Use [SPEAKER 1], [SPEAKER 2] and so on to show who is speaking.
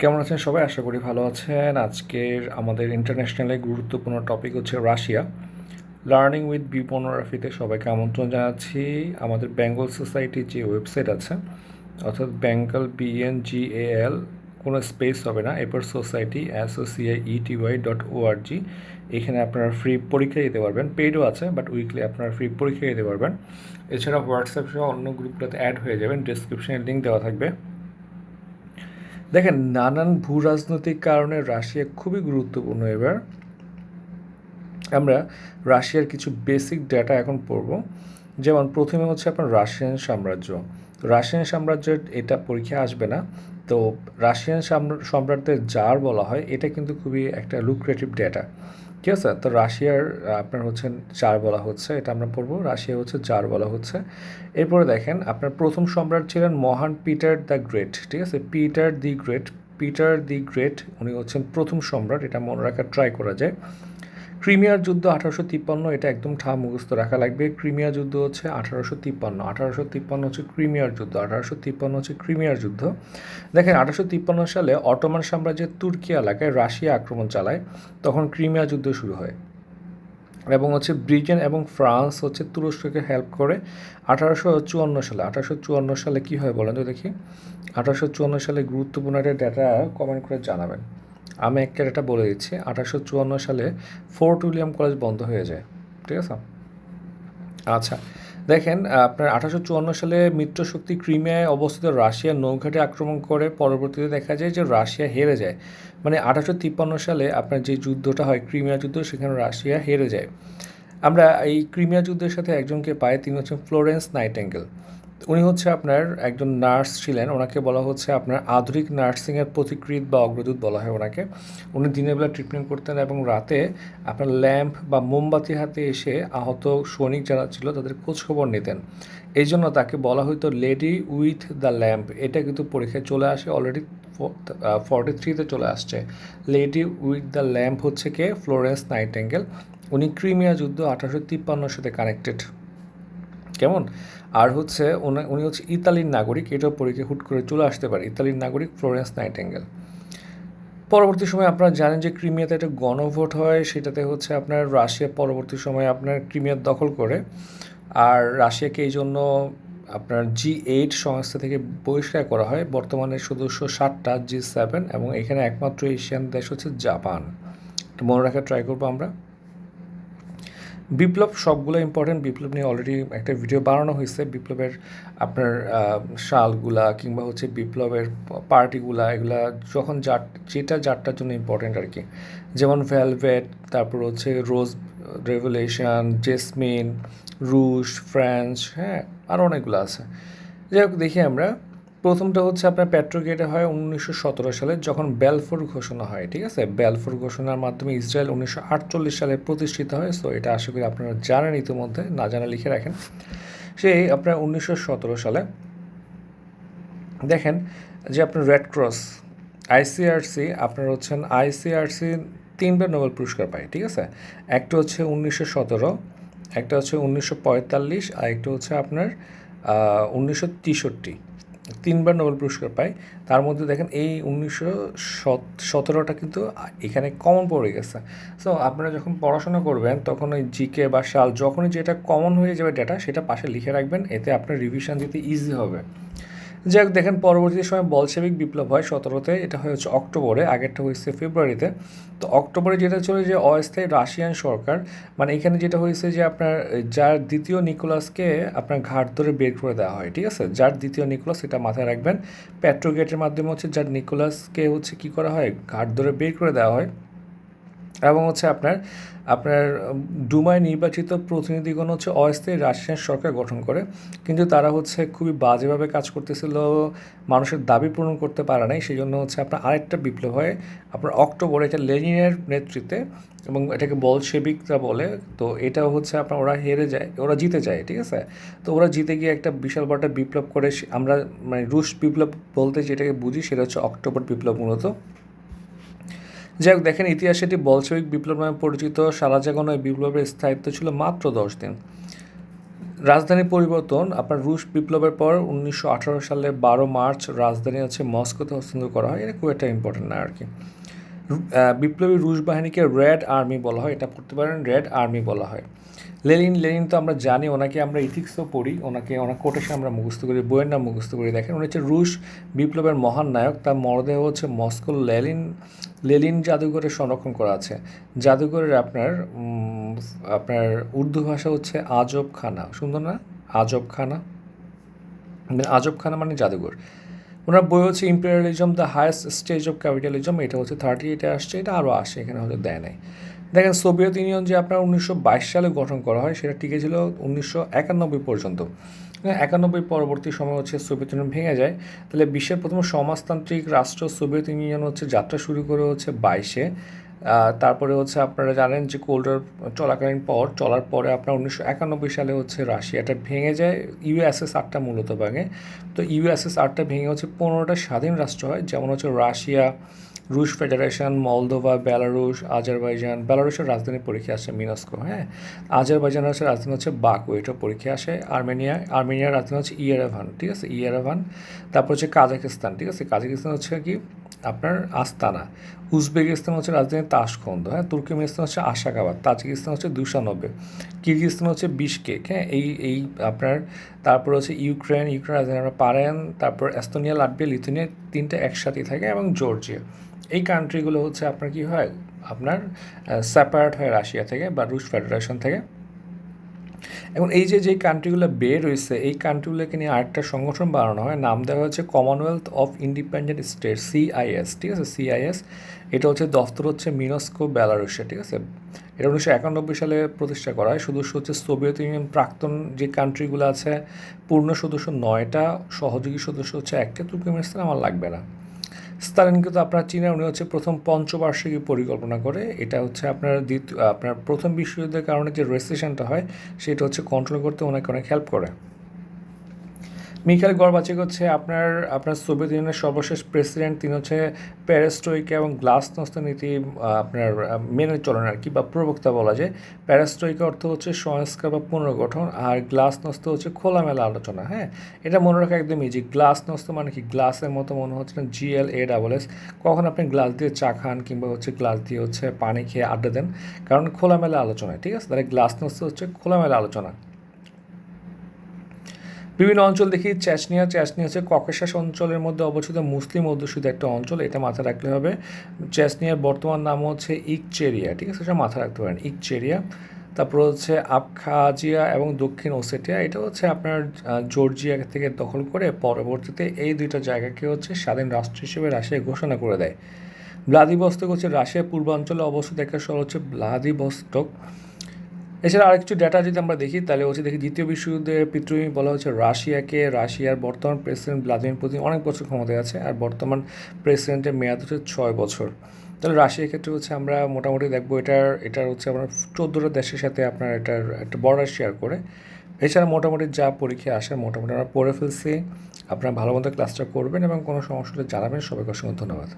[SPEAKER 1] কেমন আছেন সবাই? আশা করি ভালো আছেন। আজকের আমাদের ইন্টারন্যাশনালে গুরুত্বপূর্ণ টপিক হচ্ছে রাশিয়া। লার্নিং উইথ বিপনোগ্রাফিতে সবাইকে আমন্ত্রণ জানাচ্ছি। আমাদের বেঙ্গল সোসাইটির যে ওয়েবসাইট আছে, অর্থাৎ বেঙ্গল বিএন বিএনজিএএল কোনো স্পেস হবে না, এরপর সোসাইটি অ্যাসোসিয়ে ইটিওয়াই ডট ওআরজি এখানে আপনারা ফ্রি পরীক্ষা দিতে পারবেন। পেইডও আছে বাট উইকলি আপনারা ফ্রি পরীক্ষা দিতে পারবেন। এছাড়া হোয়াটসঅ্যাপ সহ অন্য গ্রুপগুলোতে অ্যাড হয়ে যাবেন ডিসক্রিপশনে লিঙ্ক দেওয়া থাকবে। দেখেন, নানান ভূ রাজনৈতিক কারণে রাশিয়া খুবই গুরুত্বপূর্ণ এবার। আমরা রাশিয়ার কিছু বেসিক ডেটা এখন পড়ব। যেমন, প্রথমে হচ্ছে আপনার রাশিয়ান সাম্রাজ্য। রাশিয়ান সাম্রাজ্যের এটা পরীক্ষা আসবে না। তো রাশিয়ান সম্রাটদের যার বলা হয়, এটা কিন্তু খুবই একটা লুক্রেটিভ ডেটা ঠিক আছে? তো রাশিয়ার আপনার হচ্ছে চার বলা হচ্ছে, এটা আমরা পড়ব। রাশিয়া হচ্ছে চার বলা হচ্ছে। এরপরে দেখেন, আপনার প্রথম সম্রাট ছিলেন মহান পিটার দ্য গ্রেট, ঠিক আছে? Peter the great, Peter the great, উনি হচ্ছেন প্রথম সম্রাট, এটা মনে রাখার ট্রাই করা যায়। ক্রিমিয়ার যুদ্ধ আঠারোশো তিপ্পান্ন, এটা একদম ঠা মুখস্থ রাখা লাগবে। ক্রিমিয়া যুদ্ধ হচ্ছে আঠারোশো তিপ্পান্ন। আঠারোশো তিপ্পান্ন হচ্ছে ক্রিমিয়ার যুদ্ধ। আঠারোশো তিপ্পান্ন হচ্ছে ক্রিমিয়ার যুদ্ধ। দেখেন, আঠারোশো তিপ্পান্ন সালে অটোমান সাম্রাজ্যের তুর্কি এলাকায় রাশিয়া আক্রমণ চালায়। তখন ক্রিমিয়া যুদ্ধ শুরু হয়। এবং হচ্ছে ব্রিটেন এবং ফ্রান্স হচ্ছে তুরস্ককে হেল্প করে। আঠারোশো চুয়ান্ন সালে, আঠারোশো চুয়ান্ন সালে কী হয় বলেন তো দেখি? আঠারোশো চুয়ান্ন সালে গুরুত্বপূর্ণ একটা ডেটা কমেন্ট করে জানাবেন। আমি একটা ডেটা বলে দিচ্ছি, আঠারোশো চুয়ান্ন সালে ফোর্ট উইলিয়াম কলেজ বন্ধ হয়ে যায়, ঠিক আছে? আচ্ছা দেখেন, আপনার আঠারোশো চুয়ান্ন সালে মিত্রশক্তি ক্রিমিয়ায় অবস্থিত রাশিয়া নৌঘাটে আক্রমণ করে, পরবর্তীতে দেখা যায় যে রাশিয়া হেরে যায়। মানে আঠারোশো তিপ্পান্ন সালে আপনার যে যুদ্ধটা হয়, ক্রিমিয়া যুদ্ধ, সেখানে রাশিয়া হেরে যায়। আমরা এই ক্রিমিয়া যুদ্ধের সাথে একজনকে পাই, তিনি হচ্ছেন ফ্লোরেন্স নাইটেঙ্গেল। উনি হচ্ছে আপনার একজন নার্স ছিলেন। ওনাকে বলা হচ্ছে আপনার আধুনিক নার্সিংয়ের প্রতিকৃত বা অগ্রদূত বলা হয় ওনাকে। উনি দিনের বেলা ট্রিটমেন্ট করতেন এবং রাতে আপনার ল্যাম্প বা মোমবাতি হাতে এসে আহত সৈনিক যারা ছিল তাদের খোঁজখবর নিতেন। এই জন্য তাকে বলা হতো লেডি উইথ দ্য ল্যাম্প। এটা কিন্তু পরীক্ষায় চলে আসে অলরেডি ফর্টি থ্রিতে চলে আসছে। লেডি উইথ দ্য ল্যাম্প হচ্ছে কে? Florence Nightingale. উনি ক্রিমিয়া যুদ্ধ আঠারোশো তিপ্পান্নর সাথে কানেক্টেড কেমন? আর হচ্ছে উনি হচ্ছে ইতালির নাগরিক এটাও পরীক্ষা হুট করে চলে আসতে পারে, ইতালির নাগরিক ফ্লোরেন্স নাইটেঙ্গেল পরবর্তী সময় আপনারা জানেন যে ক্রিমিয়াতে একটা গণভোট হয়, সেটাতে হচ্ছে আপনার রাশিয়া পরবর্তী সময় আপনার ক্রিমিয়ার দখল করে। আর রাশিয়াকে এই জন্য আপনার জি এইট সংস্থা থেকে বহিষ্কার করা হয়। বর্তমানে সদস্য সাতটা, জি সেভেন, এবং এখানে একমাত্র এশিয়ান দেশ হচ্ছে জাপান। মনে রাখার ট্রাই করব আমরা। বিপ্লব সবগুলো ইম্পর্টেন্ট বিপ্লব নিয়ে অলরেডি একটা ভিডিও বানানো হয়েছে। বিপ্লবের আপনার শালগুলা কিংবা হচ্ছে বিপ্লবের পার্টিগুলা এগুলা যখন যার যেটা যারটার জন্য ইম্পর্টেন্ট আর কি যেমন ভ্যালভেট তারপর হচ্ছে রোজ রেভুলেশন জেসমিন রুশ ফ্রান্স হ্যাঁ আরও অনেকগুলো আছে। যাই হোক, দেখি আমরা। প্রথমটা হচ্ছে আপনার প্যাট্রোগেটে হয় উনিশশো সতেরো সালে, যখন বেলফোর ঘোষণা হয়, ঠিক আছে? বেলফোর ঘোষণার মাধ্যমে ইসরায়েল উনিশশো আটচল্লিশ সালে প্রতিষ্ঠিত হয় সো এটা আশা করি আপনারা জানেন ইতিমধ্যে, না জানা লিখে রাখেন। সেই আপনার উনিশশো সতেরো সালে দেখেন যে আপনার রেড ক্রস আইসিআরসি আপনার হচ্ছেন আইসিআরসি তিনবার নোবেল পুরস্কার পায়, ঠিক আছে? একটা হচ্ছে উনিশশো সতেরো, একটা হচ্ছে উনিশশো পঁয়তাল্লিশ, আর একটা হচ্ছে আপনার উনিশশো তেষট্টি। তিনবার নোবেল পুরস্কার পায়। তার মধ্যে দেখেন এই উনিশশো সতেরোটা কিন্তু এখানে কমন পড়ে গেছে। সো আপনারা যখন পড়াশোনা করবেন, তখন ওই জিকে বা সাল যখনই যেটা কমন হয়ে যাবে ডেটা সেটা পাশে লিখে রাখবেন, এতে আপনার রিভিশন দিতে ইজি হবে। যাই দেখেন, পরবর্তী সময় বলসেবিক বিপ্লব হয়, সতেরোতে, এটা হয় হচ্ছে অক্টোবরে, আগেরটা হয়েছে ফেব্রুয়ারিতে। তো অক্টোবরে যেটা ছিল যে অস্থায়ী রাশিয়ান সরকার মানে এখানে যেটা হয়েছে যে আপনার যার দ্বিতীয় নিকোলাসকে আপনার ঘাট ধরে বের করে দেওয়া হয়, ঠিক আছে? যার দ্বিতীয় নিকোলাস, এটা মাথায় রাখবেন, পেট্রোগেটের মাধ্যমে হচ্ছে যার নিকোলাসকে হচ্ছে কি করা হয়, ঘাট ধরে বের করে দেওয়া হয়। এবং হচ্ছে আপনার আপনার ডুমায় নির্বাচিত প্রতিনিধিগণ হচ্ছে অস্থায়ী রাশিয়ান সরকার গঠন করে। কিন্তু তারা হচ্ছে খুবই বাজেভাবে কাজ করতেছিল, মানুষের দাবি পূরণ করতে পারে নাই। সেই জন্য হচ্ছে আপনার আরেকটা বিপ্লব হয়, আপনার অক্টোবরে এটা লেনিনের নেতৃত্বে এবং এটাকে বলশেবিকরা বলে। তো এটাও হচ্ছে আপনার ওরা হেরে যায়, ওরা জিতে যায়, ঠিক আছে? তো ওরা জিতে গিয়ে একটা বিশাল বড় বিপ্লব করে, আমরা মানে রুশ বিপ্লব বলতে যেটাকে বুঝি সেটা হচ্ছে অক্টোবর বিপ্লব মূলত। যাই হোক, দেখেন, ইতিহাসে এটি বলশবিক বিপ্লব নামে পরিচিত। সারা জাগানো এই বিপ্লবের স্থায়িত্ব ছিল মাত্র দশ দিন। রাজধানী পরিবর্তন, আপনার রুশ বিপ্লবের পর উনিশশো আঠারো সালে বারো মার্চ রাজধানী হচ্ছে মস্কোতে হস্তান্তর করা হয়। এটা খুব একটা ইম্পর্টেন্ট না আর কি বিপ্লবী রুশ বাহিনীকে রেড আর্মি বলা হয়। এটা পড়তে পারেন রেড আর্মি বলা হয়। লেনিন লেনিন তো আমরা জানি, ওনাকে আমরা ইথিক্সও পড়ি। ওনাকে, ওনার কোটেশে আমরা মুখস্থ করি, বইয়ের নাম মুখস্থ করি। দেখেন, উনি হচ্ছে রুশ বিপ্লবের মহান নায়ক। তার মরদেহ হচ্ছে মস্কো লেলিন লেলিন জাদুঘরে সংরক্ষণ করা আছে। জাদুঘরের আপনার আপনার উর্দু ভাষা হচ্ছে আজব খানা সুন্দর না? আজব খানা মানে আজব খানা মানে জাদুঘর। ওনার বই হচ্ছে imperialism the highest stage of capitalism এটা হচ্ছে থার্টি এইটে আসছে, এটা আরও আসে, এখানে হয়তো দেয় নাই। দেখেন, সোভিয়েত ইউনিয়ন যে আপনার উনিশশো বাইশ সালে গঠন করা হয়, সেটা টিকে ছিল উনিশশো একানব্বই পর্যন্ত। একানব্বই পরবর্তী সময় হচ্ছে সোভিয়েত ইউনিয়ন ভেঙে যায়। তাহলে বিশ্বের প্রথম সমাজতান্ত্রিক রাষ্ট্র সোভিয়েত ইউনিয়ন হচ্ছে যাত্রা শুরু করে হচ্ছে বাইশে। তারপরে হচ্ছে আপনারা জানেন যে কোল্ড ওয়ার চলাকালীন পর, চলার পরে আপনার উনিশশো একানব্বই সালে হচ্ছে রাশিয়াটা ভেঙে যায় ইউএসএসআরটা মূলত ভাঙে। তো ইউএসএস আটটা ভেঙে হচ্ছে পনেরোটা স্বাধীন রাষ্ট্র হয়, যেমন হচ্ছে রাশিয়া রুশ ফেডারেশন, মলদোভা, বেলারুশ, আজারবাইজান, বেলারুশের রাজধানী পরীক্ষা আসে মিনস্কো হ্যাঁ? আজারবাইজানের হচ্ছে রাজধানী হচ্ছে বাকু এটা পরীক্ষা আসে আর্মেনিয়া, আর্মেনিয়ার রাজধানী হচ্ছে ইয়ারাভান, ঠিক আছে? ইয়ারাভান, তারপর হচ্ছে কাজাকিস্তান ঠিক আছে? কাজাকিস্তান হচ্ছে কি? আপনার আস্তানা। উজবেকিস্তান হচ্ছে রাজধানী তাশখন্দ হ্যাঁ? তুর্কমেনিস্তান হচ্ছে আশাকাবাদ তাজিকিস্তান হচ্ছে দুশানব্বই কিরগিস্তান হচ্ছে বিশকেক হ্যাঁ? এই এই আপনার, তারপর হচ্ছে ইউক্রেন ইউক্রেন রাজধানী পারেন, তারপর এস্তোনিয়া, লাটভিয়া, লিথুনিয়া তিনটে একসাথেই থাকে এবং জর্জিয়া। এই কান্ট্রিগুলো হচ্ছে আপনার কি হয়? আপনার সেপারেট হয় রাশিয়া থেকে বা রুশ ফেডারেশন থেকে। এখন এই যে যে কান্ট্রিগুলো বের রয়েছে এই কান্ট্রিগুলোকে নিয়ে আরেকটা সংগঠন বানানো হয়। নাম দেওয়া হচ্ছে Commonwealth of independent state CIS ঠিক আছে? সিআইএস এটা হচ্ছে দফতর হচ্ছে মিনস্কো বেলারুসে ঠিক আছে? এটা উনিশশো একানব্বই সালে প্রতিষ্ঠা করা হয়। সদস্য হচ্ছে সোভিয়েত ইউনিয়ন প্রাক্তন যে কান্ট্রিগুলো আছে, পূর্ণ সদস্য নয়টা, সহযোগী সদস্য হচ্ছে একটা তুর্কমেনিস্তান আমার লাগবে না। স্তালিন কিন্তু আপনার চীনা উনি হচ্ছে প্রথম পঞ্চবার্ষিকী পরিকল্পনা করে। এটা হচ্ছে আপনার দ্বিতীয় আপনার প্রথম বিশ্বযুদ্ধের কারণে যে রেসেশনটা হয়, সেটা হচ্ছে কন্ট্রোল করতে ওনাকে অনেক হেল্প করে। মিখাইল গর্বাচেক হচ্ছে আপনার আপনার সোভিয়েত ইউনিয়নের সর্বশেষ প্রেসিডেন্ট, তিনি হচ্ছে প্যারেস্ট্রয়িকা এবং গ্লাসনস্ত নীতি আপনার মেনে চলেন আর কি, বা প্রবক্তা বলা যায়। প্যারেস্ট্রয়িকা অর্থ হচ্ছে সংস্কার বা পুনর্গঠন, আর গ্লাসনস্ত হচ্ছে খোলামেলা আলোচনা হ্যাঁ? এটা মনে রাখা একদম ইজি গ্লাসনস্ত মানে কি? গ্লাসের মতো মনে হচ্ছে না জিএল এ ডাবল এস কখন আপনি গ্লাস দিয়ে চা খান কিংবা হচ্ছে গ্লাস দিয়ে হচ্ছে পানি খেয়ে আড্ডা দেন? কারণ খোলামেলা আলোচনায়, ঠিক আছে? তাহলে গ্লাসনস্ত হচ্ছে খোলামেলা আলোচনা। বিভিন্ন অঞ্চল দেখি চ্যাচনিয়া চ্যাচনিয়া হচ্ছে ককেশাস অঞ্চলের মধ্যে অবস্থিত মুসলিম অধ্যুষিত একটা অঞ্চল, এটা মাথায় রাখলে হবে। চ্যাচনিয়ার বর্তমান নাম হচ্ছে ইকচেরিয়া, ঠিক আছে? সেটা মাথায় রাখতে পারেন, ইকচেরিয়া। তারপর হচ্ছে আবখাজিয়া এবং দক্ষিণ ওসেটিয়া, এটা হচ্ছে আপনার জর্জিয়া থেকে দখল করে পরবর্তীতে এই দুইটা জায়গাকে হচ্ছে স্বাধীন রাষ্ট্র হিসেবে রাশিয়া ঘোষণা করে দেয়। ভ্লাদিভস্টক হচ্ছে রাশিয়ার পূর্বাঞ্চলে অবস্থিত একটা শহর হচ্ছে ভ্লাদিভস্টক এছাড়া আরেকটু ডেটা যদি আমরা দেখি, তাহলে হচ্ছে দেখি দ্বিতীয় বিশ্বযুদ্ধের পিতৃভূমি বলা হচ্ছে রাশিয়াকে, রাশিয়ার বর্তমান প্রেসিডেন্ট ভ্লাদিমির পুতিন অনেক বছর ক্ষমতায় আছে আর বর্তমান প্রেসিডেন্টের মেয়াদ হচ্ছে ছয় বছর। তাহলে রাশিয়ার ক্ষেত্রে হচ্ছে আমরা মোটামুটি দেখব এটার এটার হচ্ছে আপনার চোদ্দোটা দেশের সাথে আপনার এটার একটা বর্ডার শেয়ার করে। এছাড়া মোটামুটি যা পরীক্ষা আসে, মোটামুটি আমরা পড়ে ফেলছি। আপনারা ভালো মতো ক্লাসটা করবেন এবং কোনো সমস্যা হলে জানাবেন। সবাইকে অসংখ্য ধন্যবাদ।